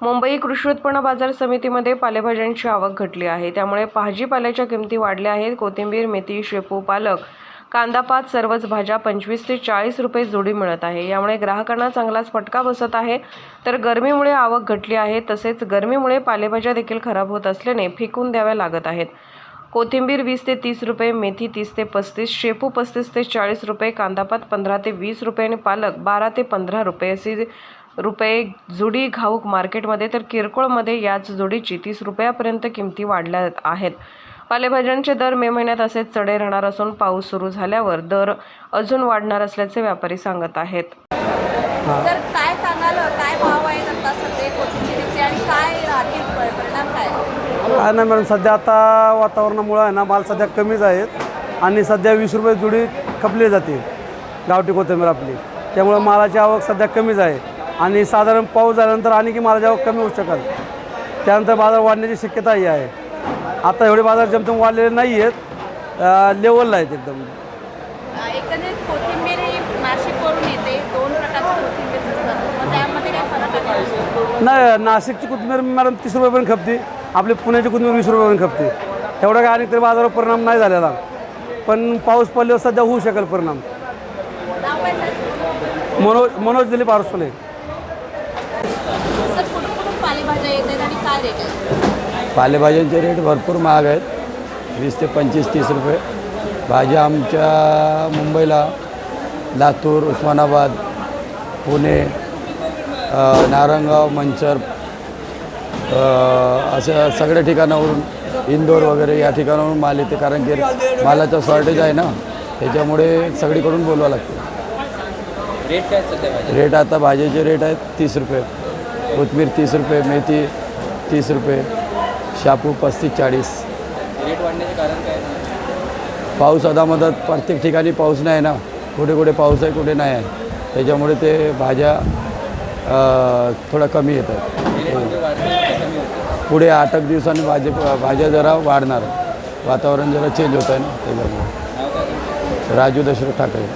मुंबई कृषी उत्पन्न बाजार समितीमध्ये पालेभाज्यांची आवक घटली आहे. त्यामुळे भाजीपाल्याच्या किमती वाढल्या आहेत. कोथिंबीर मेथी शेपू पालक कांदा पात सर्वच भाज्या पंचवीस ते चाळीस रुपये जोडी मिळत आहे. यामुळे ग्राहकांना चांगलाच फटका बसत आहे. तर गरमीमुळे आवक घटली आहे. तसेच गरमीमुळे पालेभाज्या देखील खराब होत असल्याने फेकून द्याव्या लागत आहेत. कोथिंबीर वीस ते तीस रुपये मेथी तीस ते पस्तीस शेपू पस्तीस ते चाळीस रुपये कांदापात पंधरा ते वीस रुपये आणि पालक बारा ते पंधरा रुपये अशी रुपये जुडी घाऊक मार्केटमध्ये तर किरकोळमध्ये याच जोडीची तीस रुपयापर्यंत किमती वाढल्या आहेत. पालेभाज्यांचे दर मे महिन्यात असेच चढे राहणार असून पाऊस सुरू झाल्यावर दर अजून वाढणार असल्याचे व्यापारी सांगत आहेत. तर काय सांगाल काय भाव आहेत आता सध्या कोथिंबिरीचे आणि काय राहतील प- परिणाम काय? काय नाही मॅडम सध्या आता वातावरणामुळं आहे ना माल सध्या कमीच आहेत आणि सध्या वीस रुपये जुडी खपली जाते. गावठी कोथिंबीर आपली. त्यामुळं मालाची आवक सध्या कमीच आहे. आणि साधारण पाऊस झाल्यानंतर आणि की मालाची आवक कमी होऊ शकेल त्यानंतर बाजार वाढण्याची शक्यताही आहे. आता एवढे बाजार जमतम वाढलेले नाही आहेत लेवलला आहेत एकदम. ही नाही नाशिकची कोथिंबीर मॅडम तीस रुपयेपर्यंत खपते आपली पुण्याची कोथिंबीर वीस रुपयेपर्यंत खपते. एवढा काय आणि तरी बाजारावर परिणाम नाही झालेला. पण पाऊस पडल्यावर सध्या होऊ शकेल परिणाम. मनोज मनोज दिलीप आरसोले. सर कुठून कुठून पालेभाज्या येत आहेत आणि काय रेट आहे पालेभाज्यांचे रेट भरपूर महाग आहेत. वीस ते पंचवीस तीस रुपये. भाज्या आमच्या मुंबईला लातूर उस्मानाबाद पुणे नारंगाव मंचर अशा सगळ्या ठिकाणावरून इंदोर वगैरे या ठिकाणावरून माल येते. कारण की मालाचा शॉर्टेज आहे ना त्याच्यामुळे सगळीकडून बोलवावं लागतं. रेट काय रेट आता भाज्याचे रेट आहेत तीस रुपये. कोथमीर तीस रुपये मेथी तीस रुपये शापू पस्तीस चाळीस. रेट वाढण्याचे कारण काय? पाऊस अदामधात प्रत्येक ठिकाणी पाऊस नाही ना. कुठे कुठे पाऊस आहे कुठे नाही आहे. त्याच्यामुळे ते भाज्या थोडा कमी येतात होते. पुढे आठ एक दिवसांनी भाज्या भाज्या जरा वाढणार. वातावरण जरा चेंज होत आहे ना त्याच्यामुळे. राजू दशरथ ठाकरे.